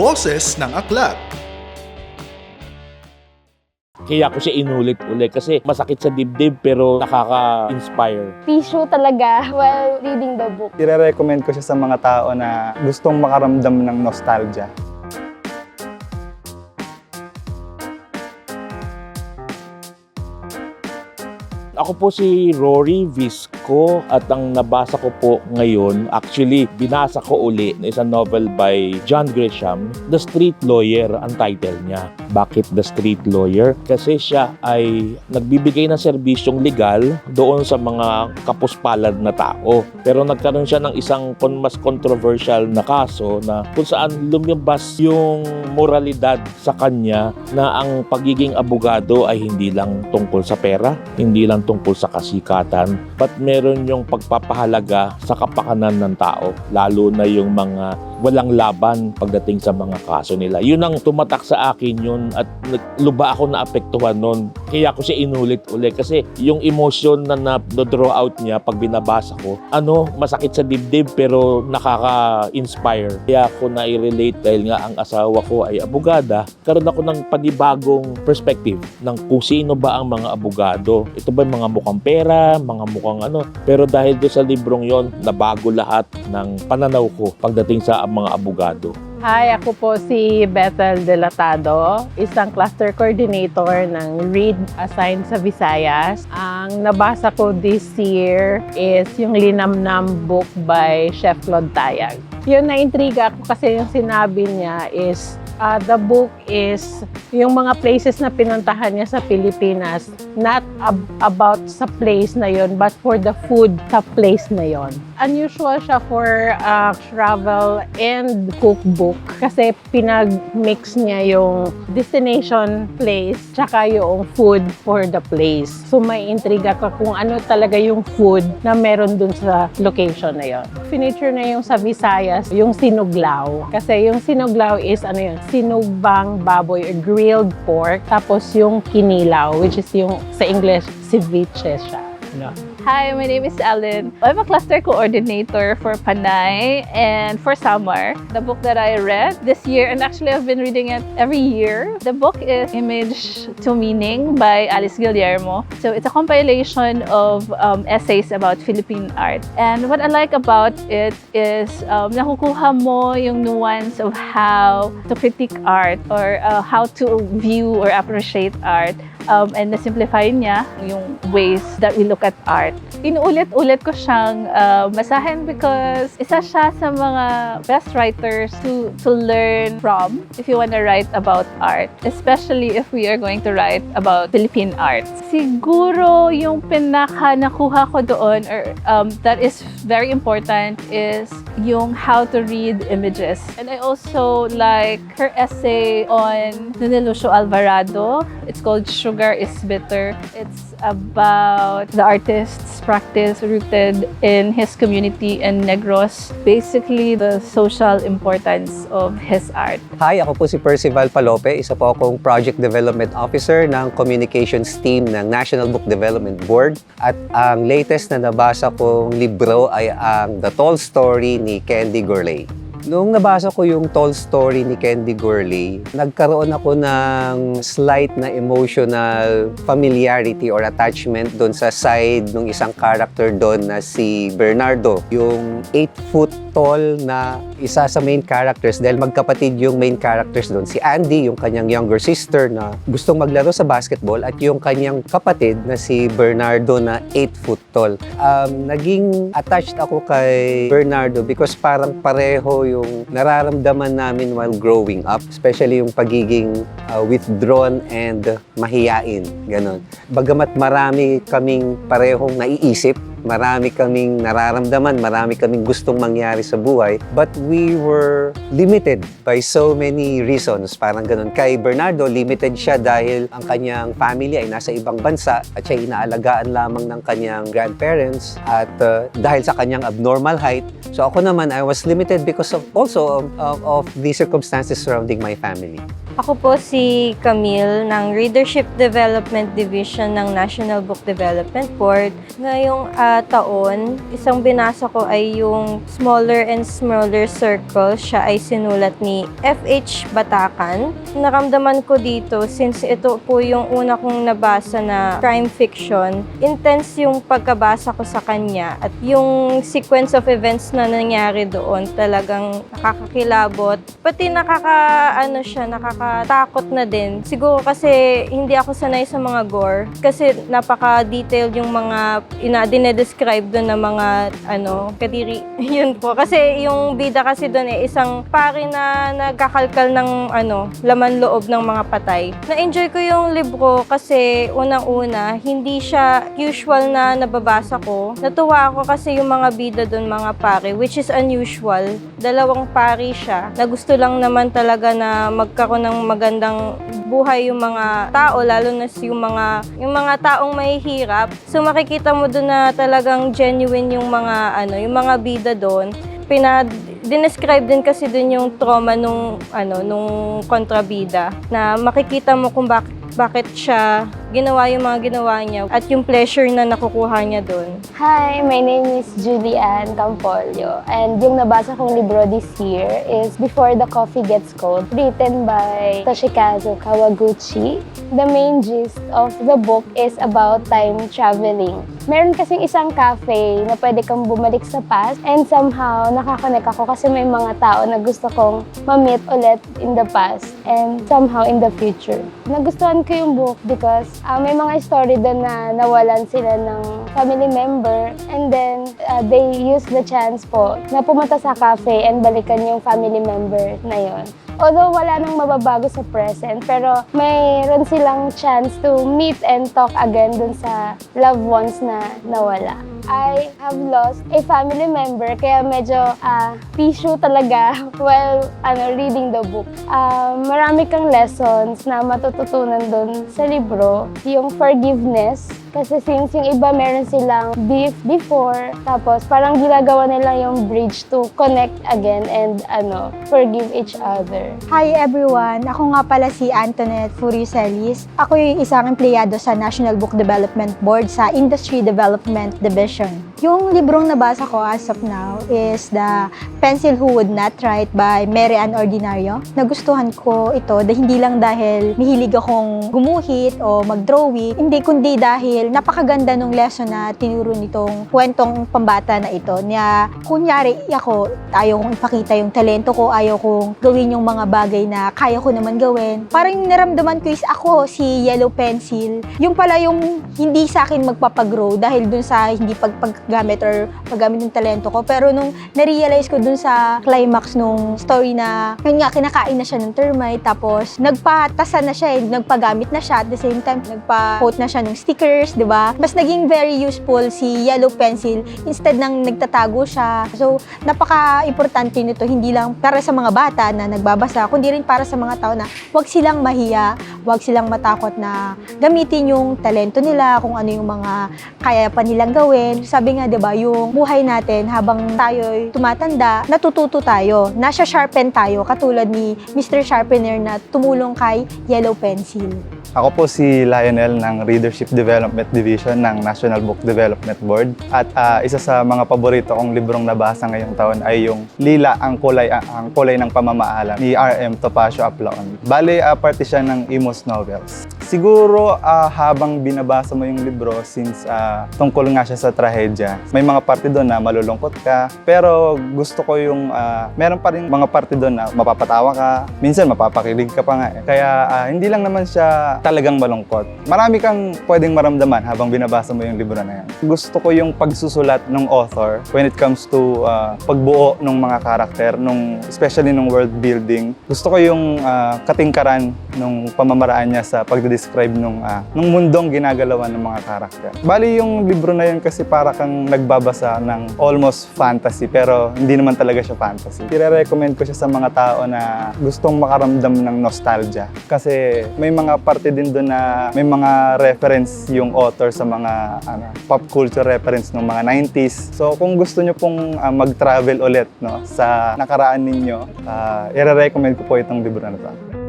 Boses ng Aklat. Kaya ako siya inulit-ulit kasi masakit sa dibdib pero nakaka-inspire. tissue talaga while reading the book. Ire-recommend ko siya sa mga tao na gustong makaramdam ng nostalgia. Ako po si Rory Visco at ang nabasa ko po ngayon, actually binasa ko uli na isang novel by John Grisham, The Street Lawyer ang title niya. Bakit The Street Lawyer? Kasi siya ay nagbibigay ng serbisyong legal doon sa mga kapuspalad na tao. Pero nagkaroon siya ng isang mas controversial na kaso na kung saan lumabas yung moralidad sa kanya na ang pagiging abogado ay hindi lang tungkol sa pera, hindi lang tungkol sa kasikatan, but meron yung pagpapahalaga sa kapakanan ng tao, lalo na yung mga walang laban pagdating sa mga kaso nila. Yun ang tumatak sa akin yun at luba ako na apektuhan nun. Kaya ako siya inulit-ulit kasi yung emotion na na-draw out niya pag binabasa ko, ano, masakit sa dibdib pero nakaka-inspire. Kaya ako na-relate dahil nga ang asawa ko ay abogada, karoon ako ng panibagong perspective ng kung sino ba ang mga abogado. Ito ba yung mga mukhang pera, mga mukhang ano. Pero dahil doon sa librong yon nabago lahat ng pananaw ko pagdating sa mga abogado. Hi, ako po si Bethel Delatado, isang cluster coordinator ng READ assigned sa Visayas. Ang nabasa ko this year is yung Linamnam book by Chef Claude Tayag. Yun na-intriga ako kasi yung sinabi niya is uh, the book is yung mga places na pinuntahan niya sa Pilipinas, not ab- about sa place na yon but for the food sa place na yon. Unusual siya for uh, travel and cookbook kasi pinag-mix niya yung destination place tsaka yung food for the place. So may intriga ka kung ano talaga yung food na meron dun sa location na yon. Feature na yung sa Visayas, yung sinuglaw. Kasi yung sinuglaw is ano yun, sinugbang baboy or grilled pork. Tapos yung kinilaw, which is yung sa English, ceviche siya. No? Hi, my name is Ellen. I'm a cluster coordinator for Panay and for Samar. The book that I read this year, and actually I've been reading it every year. The book is Image to Meaning by Alice Guillermo. So it's a compilation of um, essays about Philippine art. And what I like about it is um, nakukuha mo yung nuance of how to critique art or uh, how to view or appreciate art um, and na-simplify niya yung ways that we look at art. Inuulit-ulit ko siyang uh, masahin because isa siya sa mga best writers to, to learn from if you want to write about art, especially if we are going to write about Philippine art. Siguro yung pinaka nakuha ko doon or um, that is very important is yung how to read images. And I also like her essay on Nene Lucio Alvarado. It's called Sugar is Bitter. It's about the artist's practice rooted in his community in Negros. Basically, the social importance of his art. Hi, ako po si Percival Palope. Isa po akong Project Development Officer ng Communications Team ng National Book Development Board. At ang latest na nabasa kong libro ay ang The Tall Story ni Candy Gourlay. Noong nabasa ko yung Tall Story ni Candy Gourlay, nagkaroon ako ng slight na emotional familiarity or attachment doon sa side ng isang character doon na si Bernardo. Yung 8 foot tall na isa sa main characters dahil magkapatid yung main characters doon. Si Andy, yung kanyang younger sister na gustong maglaro sa basketball at yung kanyang kapatid na si Bernardo na 8 foot tall. Um, naging attached ako kay Bernardo because parang pareho yung nararamdaman namin while growing up, especially yung pagiging uh, withdrawn and mahiyain, ganon. Bagamat marami kaming parehong naiisip, marami kaming nararamdaman, marami kaming gustong mangyari sa buhay, but we were limited by so many reasons. Parang ganun. Kay Bernardo, limited siya dahil ang kanyang family ay nasa ibang bansa at siya inaalagaan lamang ng kanyang grandparents at uh, dahil sa kanyang abnormal height. So ako naman, I was limited because of also of, of, of the circumstances surrounding my family. Ako po si Camille ng Readership Development Division ng National Book Development Board. Ngayong ah, taon, isang binasa ko ay yung Smaller and Smaller Circle. Siya ay sinulat ni F.H. Batakan. Naramdaman ko dito, since ito po yung una kong nabasa na crime fiction, intense yung pagkabasa ko sa kanya at yung sequence of events na nangyari doon talagang nakakakilabot. Pati nakaka, ano siya, nakakatakot na din. Siguro kasi hindi ako sanay sa mga gore. Kasi napaka-detailed yung mga ina dinedescribe doon ng mga ano, kadiri. Yun po. Kasi yung bida kasi doon eh, isang pari na nagkakalkal ng ano, laman loob ng mga patay. Na-enjoy ko yung libro kasi unang-una, hindi siya usual na nababasa ko. Natuwa ako kasi yung mga bida doon mga pari, which is unusual. Dalawang pari siya na gusto lang naman talaga na magkaroon ng magandang buhay yung mga tao, lalo na yung mga yung mga taong mahihirap. So makikita mo doon na talagang genuine yung mga ano, yung mga bida doon. Pina dinescribe din kasi doon yung trauma nung ano nung kontrabida na makikita mo kung bakit bakit siya ginawa yung mga ginawa niya at yung pleasure na nakukuha niya doon. Hi, my name is Julianne Campolio and yung nabasa kong libro this year is Before the Coffee Gets Cold, written by Toshikazu Kawaguchi. The main gist of the book is about time traveling. Meron kasing isang cafe na pwede kang bumalik sa past and somehow nakakonect ako kasi may mga tao na gusto kong ma-meet ulit in the past and somehow in the future. Nagustuhan ko yung book because ah, may mga story doon na nawalan sila ng family member and then ah, they use the chance po na pumunta sa cafe and balikan yung family member na yon. Although wala nang mababago sa present, pero mayroon silang chance to meet and talk again dun sa loved ones na nawala. I have lost a family member kaya medyo ah tissue talaga while ano, reading the book. Ah, marami kang lessons na matututunan dun sa libro. Yung forgiveness, kasi since yung iba meron silang beef before, tapos parang ginagawa nila yung bridge to connect again and ano, forgive each other. Hi everyone! Ako nga pala si Antoinette Furicelis. Ako yung isang empleyado sa National Book Development Board sa Industry Development Division. Yung librong nabasa ko as of now is The Pencil Who Would Not Write by Mary Ann Ordinario. Nagustuhan ko ito dahil hindi lang dahil mahilig akong gumuhit o mag-drawing, hindi kundi dahil napakaganda ng lesson na tinuro nitong kwentong pambata na ito. Niya, kunyari ako, ayaw kong ipakita yung talento ko, ayaw kong gawin yung mga bagay na kaya ko naman gawin. Parang naramdaman ko is ako, si Yellow Pencil, yung pala yung hindi sa akin magpapagrow dahil dun sa hindi pagpaggamit or paggamit ng talento ko. Pero nung na-realize ko dun sa climax nung story na, yun nga, kinakain na siya ng termite, tapos nagpatasa na siya, eh, nagpagamit na siya, at the same time, nagpa-quote na siya ng stickers, di ba? Mas naging very useful si Yellow Pencil instead ng nagtatago siya. So, napaka-importante nito, hindi lang para sa mga bata na nagbabasa, kundi rin para sa mga tao na huwag silang mahiya, huwag silang matakot na gamitin yung talento nila, kung ano yung mga kaya pa nilang gawin. Sabi nga, di ba, yung buhay natin habang tayo tumatanda, natututo tayo, nasa sharpen tayo, katulad ni Mr. Sharpener na tumulong kay Yellow Pencil. Ako po si Lionel ng Readership Development Division ng National Book Development Board. At ah, isa sa mga paborito kong librong nabasa ngayong taon ay yung Lila, ang kulay, ah, ang kulay ng pamamaalam ni R.M. Topacio Aplaon. Bale, ah, parte siya ng Imus Novels. Siguro ah, habang binabasa mo yung libro since ah, tungkol nga siya sa trahedya, may mga parte doon na malulungkot ka. Pero gusto ko yung, ah, meron pa rin mga parte doon na mapapatawa ka. Minsan mapapakilig ka pa nga. eh. Kaya ah, hindi lang naman siya talagang malungkot. Marami kang pwedeng maramdaman habang binabasa mo yung libro na yan. Gusto ko yung pagsusulat ng author when it comes to ah, pagbuo ng mga karakter, nung, especially nung world building. Gusto ko yung ah, katingkaran nung pamamaraan niya sa pagde-describe nung, ah, nung mundong ginagalawan ng mga karakter. Bali yung libro na yun kasi para kang nagbabasa ng almost fantasy pero hindi naman talaga siya fantasy. I-recommend ko siya sa mga tao na gustong makaramdam ng nostalgia kasi may mga parte din doon na may mga reference yung author sa mga ano, pop culture reference ng mga 90s. So kung gusto nyo pong ah, mag-travel ulit no, sa nakaraan ninyo, uh, i-recommend ko po itong libro na to.